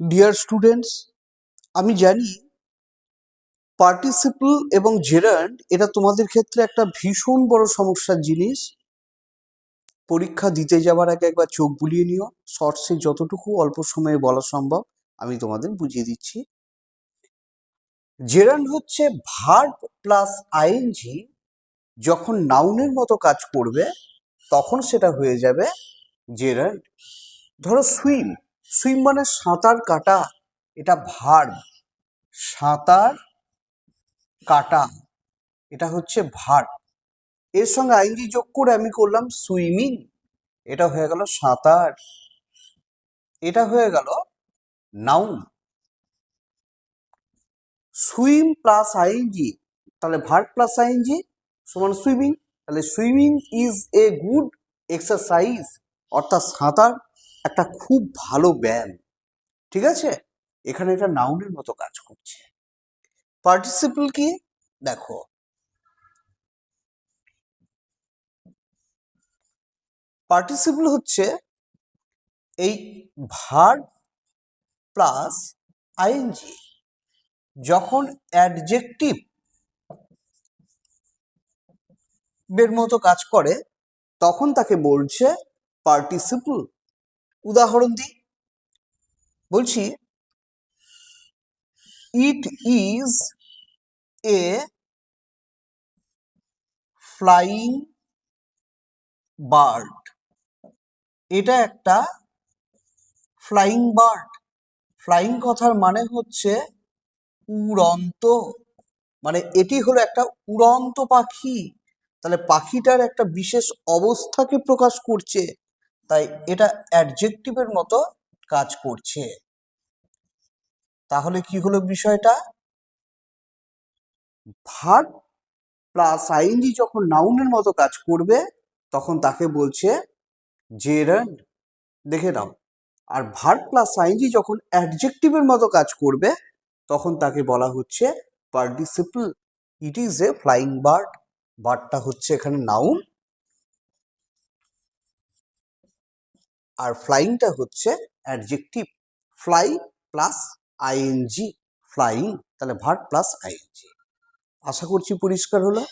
Dear students আমি জানি participle এবং জেরান্ড এটা তোমাদের ক্ষেত্রে একটা ভীষণ বড় সমস্যার জিনিস। পরীক্ষা দিতে যাওয়ার আগে একবার চোখ বুলিয়ে নিও। শর্টসে যতটুকু অল্প সময়ে বলা সম্ভব আমি তোমাদের বুঝিয়ে দিচ্ছি। জেরান্ড হচ্ছে ভার্ব প্লাস আইএনজি যখন নাউনের মতো কাজ করবে, তখন সেটা হয়ে যাবে জেরান্ড ধরো সুইম সুইম মানে সাঁতার কাটা, এটা ভার্ব সাঁতার কাটা, এটা হচ্ছে ভার্ব এর সঙ্গে আইনজি যোগ করে আমি করলাম সুইমিং, এটা হয়ে গেল সাঁতার। এটা হয়ে গেল noun. Swim plus I N G, তাহলে verb plus I N G সমান সুইমিং, তাহলে swimming is a good exercise, অর্থাৎ সাঁতার একটা খুব ভালো ব্যায়াম, ঠিক আছে? এখানে এটা নাউনের মতো কাজ করছে। পার্টিসিপল কি? দেখো। পার্টিসিপল হচ্ছে এই verb plus I N G যখন অ্যাডজেক্টিভ এর মতো কাজ করে, তখন তাকে বলছে পার্টিসিপল উদাহরণ দিই। বলছি it is a flying bird এটা একটা ফ্লাইং বার্ড ফ্লাইং কথার মানে হচ্ছে উড়ন্ত। মানে এটি হলো একটা উড়ন্ত পাখি। তাহলে পাখিটার একটা বিশেষ অবস্থাকে প্রকাশ করছে। তাই এটা অ্যাডজেক্টিভের মতো কাজ করছে। তাহলে কি হলো বিষয়টা? ভার্ব প্লাস আইনজি যখন নাউনের মতো কাজ করবে, তখন তাকে বলছে জেরান্ড দেখে নাও। আর verb plus I N G যখন অ্যাডজেক্টিভের মতো কাজ করবে, তখন তাকে বলা হচ্ছে participle it is a flying bird বার্ডটা হচ্ছে এখানে নাউন আর ফ্লাইংটা হচ্ছে adjective fly plus I N G flying তাহলে verb plus I N G আশা করছি পরিষ্কার হলো।